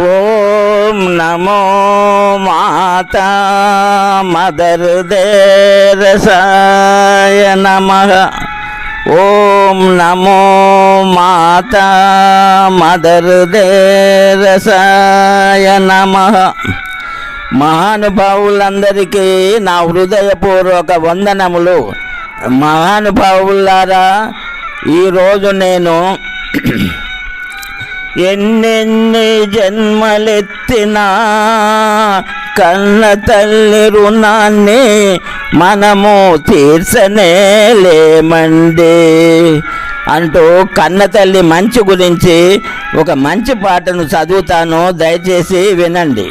ఓం నమో మాత mother దేరసాయ నమ. ఓం నమో మాత mother దేరసాయ నమ. మహానుభావులందరికీ నా హృదయపూర్వక వందనములు. మహానుభావులారా ఈరోజు నేను ఎన్నెన్ని జన్మలెత్తినా కన్న తల్లి రుణాన్ని మనము తీర్చనే లేమండి. అంటూ కన్న తల్లి మంచి గురించి ఒక మంచి పాటను చదువుతాను దయచేసి వినండి.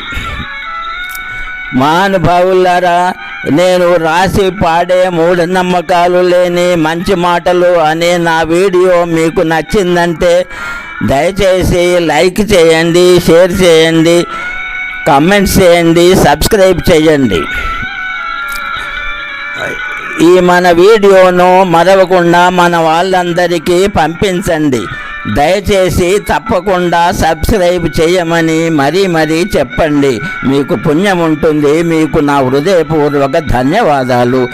మహానుభావులారా నేను రాసి పాడే మూఢనమ్మకాలు లేని మంచి మాటలు అనే నా వీడియో మీకు నచ్చిందంటే దయచేసి లైక్ చేయండి షేర్ చేయండి కమెంట్స్ చేయండి సబ్స్క్రైబ్ చేయండి. ఈ మన వీడియోను మరవకుండా మన వాళ్ళందరికీ పంపించండి. దయచేసి తప్పకుండా సబ్స్క్రైబ్ చేయమని మరీ మరీ చెప్పండి. మీకు పుణ్యం ఉంటుంది మీకు నా హృదయపూర్వక ధన్యవాదాలు.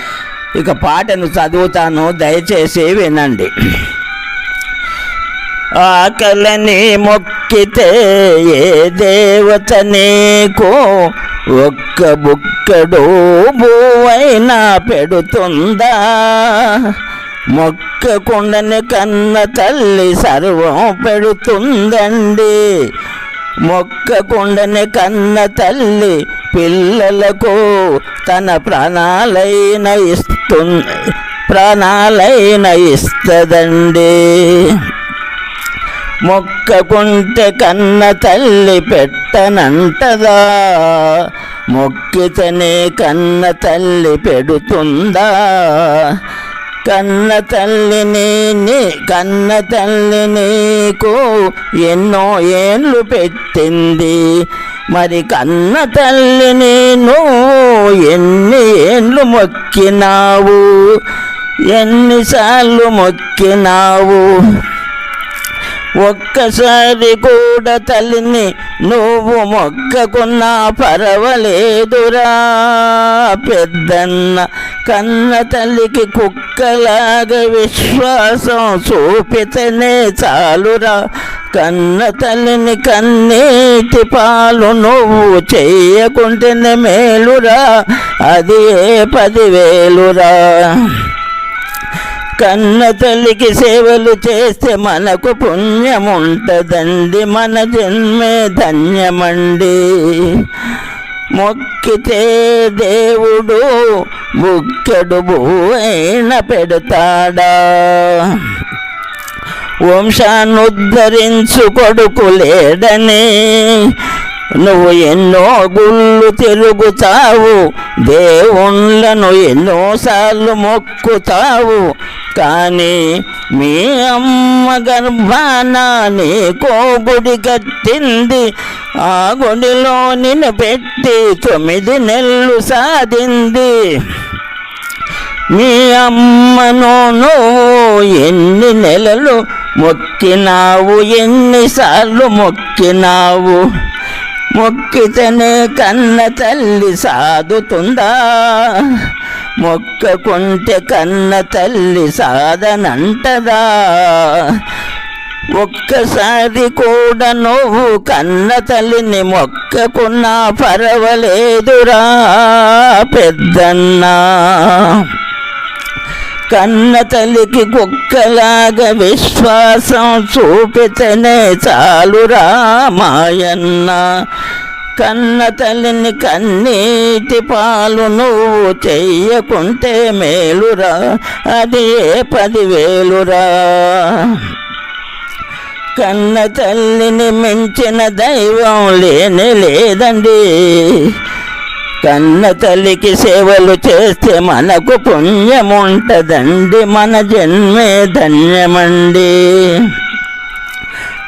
ఇక పాటను చదువుతాను దయచేసి వినండి. ఆకలని మొక్కితే ఏ దేవత నీకు ఒక్క బుక్కడు భూవైనా పెడుతుందా? మొక్కకుండని కన్న తల్లి సర్వం పెడుతుందండి. మొక్కకుండని కన్న తల్లి పిల్లలకు తన ప్రాణాలైన ఇస్తుంది ప్రాణాలైన ఇస్తుందండి. మొక్కకుంటే కన్న తల్లి పెట్టనంటదా? మొక్కితేనే కన్న తల్లి పెడుతుందా? కన్న తల్లిని నీ కన్న తల్లి నీకు ఎన్నో ఏండ్లు పెట్టింది. మరి కన్న తల్లిని నువ్వు ఎన్ని ఏండ్లు మొక్కినావు? ఎన్నిసార్లు మొక్కినావు? ఒక్కసారి కూడా తల్లిని నువ్వు మొక్కకున్నా పర్వాలేదురా. పెద్దన్న కన్న తల్లికి కుక్కలాగా విశ్వాసం చూపితేనే చాలురా. కన్న తల్లిని కన్నీటి పాలు నువ్వు చేయకుంటేనే మేలురా. అది ఏ పదివేలురా. కన్న తల్లికి సేవలు చేస్తే మనకు పుణ్యం ఉంటుందండి మన జన్మే ధన్యమండి. మొక్కితే దేవుడు బుక్కెడు భూవైన పెడతాడా? వంశాన్నుద్ధరించు కొడుకు లేడని నువ్వు ఎన్నో గుళ్ళు తిరుగుతావు దేవుళ్ళను ఎన్నోసార్లు మొక్కుతావు. కానీ మీ అమ్మ గర్భాన నీకో గుడి కట్టింది ఆ గుడిలో నిన్ను పెట్టి తొమ్మిది నెలలు సాధింది. మీ అమ్మను నువ్వు ఎన్ని నెలలు మొక్కినావు ఎన్నిసార్లు మొక్కినావు? మొక్కితేనే కన్న తల్లి సాదుతుందా? మొక్కకుంటే కన్న తల్లి సాధనంటదా? ఒక్కసారి కూడా నువ్వు కన్న తల్లిని మొక్కకున్నా పర్వాలేదురా పెద్దన్నా. కన్న తల్లికి కుక్కలాగా విశ్వాసం చూపితేనే చాలురా మాయన్న కన్న తల్లిని కన్నీటి పాలు నువ్వు చెయ్యకుంటే మేలురా అది ఏ పదివేలురా. కన్న తల్లిని మించిన దైవం లేనే లేదండి. కన్న తల్లికి సేవలు చేస్తే మనకు పుణ్యం ఉంటుందండి మన జన్మే ధన్యమండి.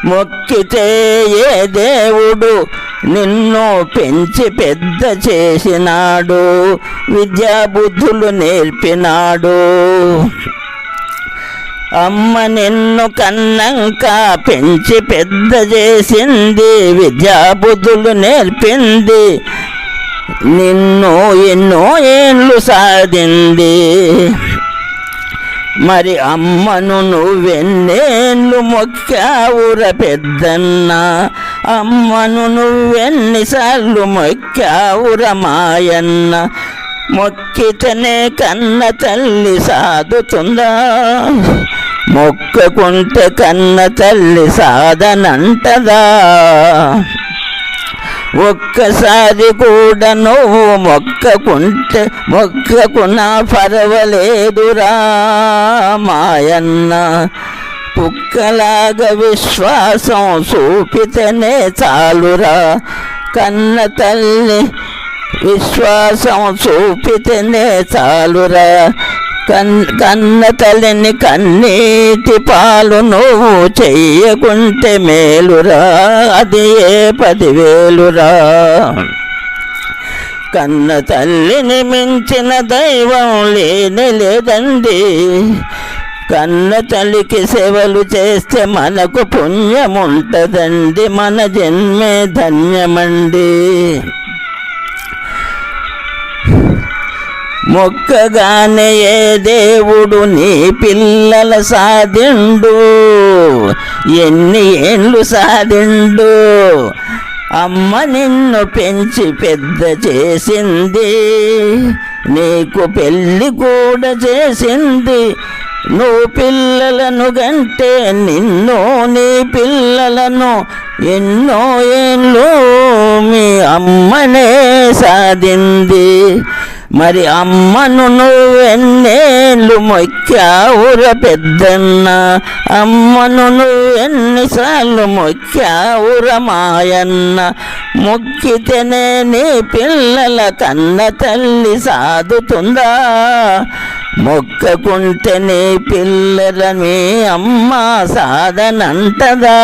మొక్కితే ఏ దేవుడు నిన్ను పెంచి పెద్ద చేసినాడు విద్యాబుద్ధులు నేర్పినాడు. అమ్మ నిన్ను కన్నంక పెంచి పెద్ద చేసింది విద్యాబుద్ధులు నేర్పింది నిన్ను ఎన్నో ఏళ్ళు సాధింది మరి అమ్మను నువ్వెన్నేళ్ళు మొక్కావుర పెద్దన్న. అమ్మను నువ్వెన్నిసార్లు మొక్కావుర మాయన్న. మొక్కితేనే కన్న తల్లి సాదుతుందా? మొక్కకుంటే కన్న తల్లి సాధనంటదా? ఒక్కసారి కూడా నువ్వు మొక్కకుంటే మొక్కకున్నా పరవలేదురా మాయన్న. కుక్కలాగా విశ్వాసం చూపితేనే చాలురా. కన్న తల్లి విశ్వాసం చూపితేనే చాలురా. కన్న తల్లిని కన్నీటి పాలు నువ్వు చెయ్యకుంటే మేలురా అది ఏ పదివేలురా? కన్న తల్లిని మించిన దైవం లేని లేదండి. కన్న తల్లికి సేవలు చేస్తే మనకు పుణ్యం ఉంటుందండి మన జన్మే ధన్యమండి. మొక్కగానే ఏ దేవుడు నీ పిల్లల సాధిండు? ఎన్ని ఏండ్లు సాధిండు? అమ్మ నిన్ను పెంచి పెద్ద చేసింది నీకు పెళ్ళి కూడా చేసింది. నువ్వు పిల్లలను గంటే నిన్ను నీ పిల్లలను ఎన్నో ఏళ్ళు మీ అమ్మనే సాధింది. మరి అమ్మను నువ్వెన్నేళ్ళు మొక్కావుర పెద్దన్న? అమ్మను నువ్వెన్నిసార్లు మొక్కావుర మాయన్న? మొక్కితేనే నీ పిల్లల కన్న తల్లి సాదుతుందా? మొక్కకుంటేనే పిల్లరమే అమ్మ సాధనంటదా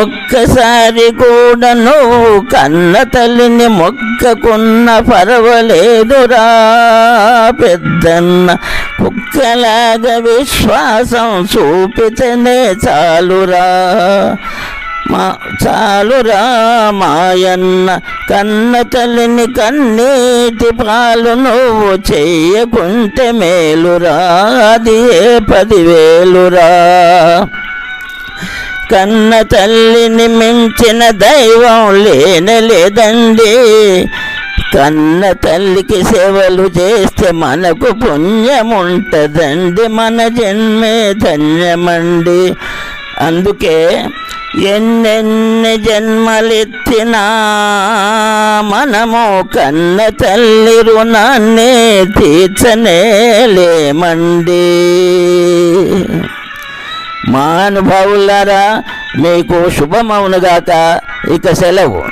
ఒక్కసారి కూడా నువ్వు కన్న తల్లిని మొక్కకున్న పర్వలేదురా పెద్దన్న. కుక్కలాగా విశ్వాసం చూపితేనే చాలురా. మా చాలురా మాయన్న కన్న తల్లిని కన్నీటి పాలు నువ్వు చెయ్యకుంటే మేలురా అది ఏ పదివేలురా. కన్న తల్లిని మించిన దైవం లేనే లేదండి. కన్న తల్లికి సేవలు చేస్తే మనకు పుణ్యం ఉంటుందండి మన జన్మే ధన్యమండి. అందుకే ఎన్నెన్ని జన్మలెత్తినా మనము కన్న తల్లి రుణాన్ని తీర్చనేలేమండి. మానుభావులారా మీకు శుభమవునుగాక ఇక సెలవు.